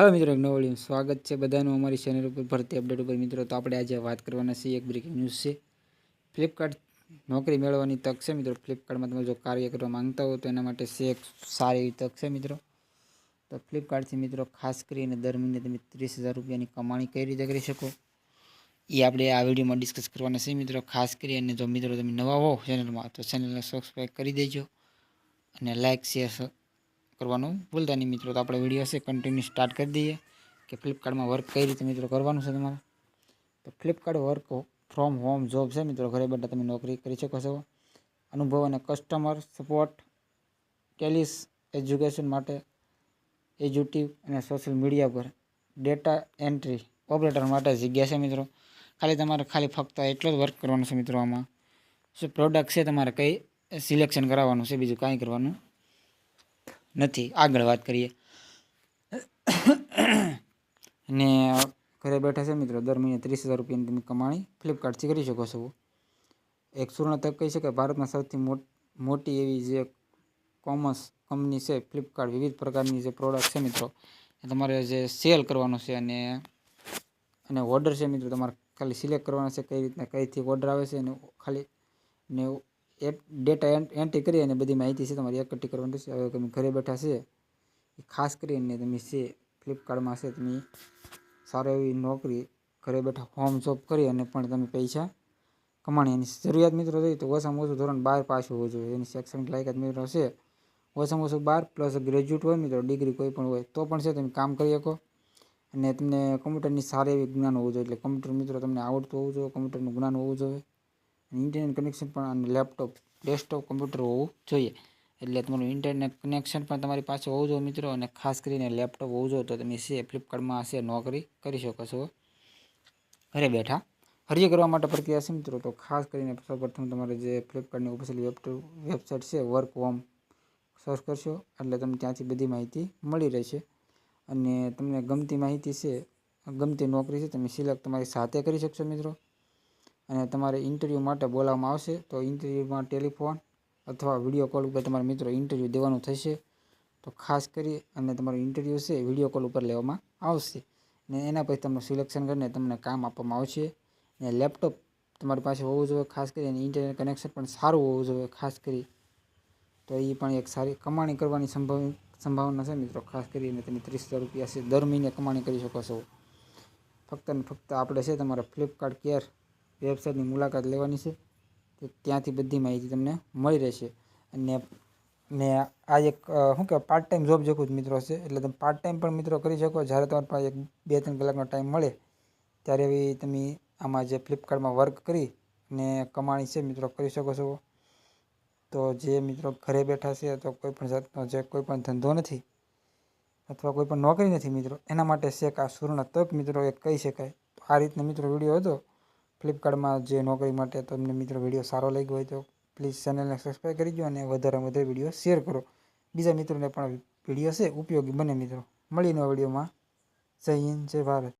હાલો મિત્રો, એક નવો સ્વાગત છે. બધાનું અમારી ચેનલ ઉપર ભરતી અપડેટ ઉપર. મિત્રો, તો આપણે આજે વાત કરવાના છીએ, એક બ્રેકિંગ ન્યૂઝ છે. ફ્લિપકાર્ટ નોકરી મેળવવાની તક છે મિત્રો. ફ્લિપકાર્ટમાં તમે જો કાર્ય કરવા માંગતા હો તો એના માટે છે એક સારી એવી તક છે મિત્રો. તો ફ્લિપકાર્ટથી મિત્રો, ખાસ કરીને દર મહિને તમે ત્રીસ હજાર રૂપિયાની કમાણી કઈ રીતે કરી શકો? એ આપણે આ વિડીયોમાં ડિસ્કસ કરવાના છે મિત્રો. ખાસ કરી અને જો મિત્રો તમે નવા હો ચેનલમાં તો ચેનલને સબસ્ક્રાઈબ કરી દેજો અને લાઇક શેર કરવાનું. ભૂલતા નહીં મિત્રો, તો આપણે વીડિયો છે કન્ટિન્યુ સ્ટાર્ટ કરી દઈએ. કે ફ્લિપકાર્ટમાં વર્ક કઈ રીતે મિત્રો કરવાનું છે તમારે? તો Flipkart work from home job છે મિત્રો, ઘરે બેઠા તમે નોકરી કરી શકો છો. અનુભવ અને કસ્ટમર સપોર્ટ ટેલિસ એજ્યુકેશન માટે એજ્યુટિવ અને સોશિયલ મીડિયા પર ડેટા એન્ટ્રી ઓપરેટર માટે જગ્યા છે મિત્રો. ખાલી તમારે ખાલી ફક્ત એટલો જ વર્ક કરવાનું છે મિત્રો આમાં. શું પ્રોડક્ટ છે તમારે કઈ સિલેક્શન કરાવવાનું છે, બીજું કાંઈ કરવાનું નથી. આગળ વાત કરીએ. અને ઘરે બેઠા છે મિત્રો, દર મહિને ત્રીસ હજાર રૂપિયાની તમે કમાણી ફ્લિપકાર્ટથી કરી શકો છો. એક સુવર્ણ તક કહી શકાય, ભારતમાં સૌથી મોટી એવી જે કોમર્સ કંપની છે ફ્લિપકાર્ટ વિવિધ પ્રકારની જે પ્રોડક્ટ છે મિત્રો, એ તમારે જે સેલ કરવાનું છે અને અને ઓર્ડર છે મિત્રો, તમારે ખાલી સિલેક્ટ કરવાના છે, કઈ રીતના, કઈથી ઓર્ડર આવે છે અને ખાલી, ને એ ડેટા એન્ટ્રી કરી અને બધી માહિતી છે તમારી એકઠી કરવાની રહેશે હવે તમે ઘરે બેઠા છે, એ ખાસ કરીને તમે છે ફ્લિપકાર્ટમાં છે, તમે સારી એવી નોકરી, ઘરે બેઠા હોમ જોબ કરી અને પણ તમે પૈસા કમાણી એની જરૂરિયાત મિત્રો જોઈએ તો ઓછામાં ઓછું ધોરણ બાર પાસ હોવું જોઈએ. એની શૈક્ષણિક લાયકાત મિત્રો છે, ઓછામાં ઓછું બાર પ્લસ ગ્રેજ્યુએટ હોય મિત્રો ડિગ્રી કોઈ પણ હોય, તો પણ છે તમે કામ કરી શકો. અને તમને કમ્પ્યુટરની સારી એવી જ્ઞાન હોવું જોઈએ. એટલે કમ્પ્યુટર મિત્રો તમને આવડતું હોવું જોઈએ કમ્પ્યુટરનું જ્ઞાન હોવું જોઈએ. ઇન્ટરનેટ કનેક્શન પણ અને લેપટોપ ડેસ્કટોપ કમ્પ્યુટર હોવું જોઈએ. એટલે તમારું ઇન્ટરનેટ કનેક્શન પણ તમારી પાસે હોવું જોઈએ મિત્રો, અને ખાસ કરીને લેપટોપ હોવું જોઈએ તો તમે છે ફ્લિપકાર્ટમાં છે નોકરી કરી શકો છો. ઘરે બેઠા અરજી કરવા માટે પ્રક્રિયા છે મિત્રો, તો ખાસ કરીને સૌપ્રથમ તમારે જે ફ્લિપકાર્ટની ઓફિશિયલ વેબસાઇટ છે વર્ક હોમ સર્ચ કરશો. એટલે તમને ત્યાંથી બધી માહિતી મળી રહેશે. અને તમને ગમતી માહિતી છે, ગમતી નોકરી છે, તમે સિલેક્ટ તમારી સાથે કરી શકશો મિત્રો. અને તમારે ઇન્ટરવ્યૂ માટે બોલાવવામાં આવશે, તો ઇન્ટરવ્યૂમાં ટેલિફોન અથવા વીડિયો કોલ ઉપર તમારા મિત્રો ઇન્ટરવ્યૂ દેવાનું થશે. તો ખાસ કરી અને તમારું ઇન્ટરવ્યૂ છે વીડિયો કોલ ઉપર લેવામાં આવશે. ને એના પછી તમને સિલેક્શન કરીને તમને કામ આપવામાં આવશે. ને લેપટોપ તમારી પાસે હોવું જોઈએ, ખાસ કરી અને ઇન્ટરનેટ કનેક્શન પણ સારું હોવું જોઈએ, ખાસ કરી. તો એ પણ એક સારી કમાણી કરવાની સંભાવ, સંભાવના છે મિત્રો, ખાસ કરીને તમે ત્રીસ હજાર રૂપિયા છે, દર મહિને કમાણી કરી શકો છો. ફક્ત ને ફક્ત આપણે છે, તમારા ફ્લિપકાર્ટ કેર વેબસાઇટની મુલાકાત લેવાની છે. તો ત્યાંથી બધી માહિતી તમને મળી રહેશે. અને ને આ એક શું કહેવાય પાર્ટ ટાઈમ જોબ જેવું જ મિત્રો છે. એટલે તમે પાર્ટ ટાઈમ પણ મિત્રો કરી શકો. જ્યારે તમારી પાસે એક બે ત્રણ કલાકનો ટાઈમ મળે, ત્યારે બી તમે આમાં જે ફ્લિપકાર્ટમાં વર્ક કરી ને કમાણી છે મિત્રો, કરી શકો છો. તો જે મિત્રો ઘરે બેઠા છે તો કોઈ પણ જાતનો જે કોઈ પણ ધંધો નથી, અથવા કોઈ પણ નોકરી નથી મિત્રો, એના માટે શેક આ સુવર્ણ તક મિત્રો, એ કહી શકાય. તો આ રીતના મિત્રો વીડિયો હતો. ફ્લિપકાર્ટમાં જે નોકરી માટે તમને મિત્રો વીડિયો સારો લાગ્યો હોય તો પ્લીઝ ચેનલને સબસ્ક્રાઈબ કરી દો અને વધારે વધારે વીડિયો શેર કરો. બીજા મિત્રોને પણ વીડિયો છે ઉપયોગી. બને મિત્રો. મળીને વિડીયોમાં જય હિન્દ, જય ભારત.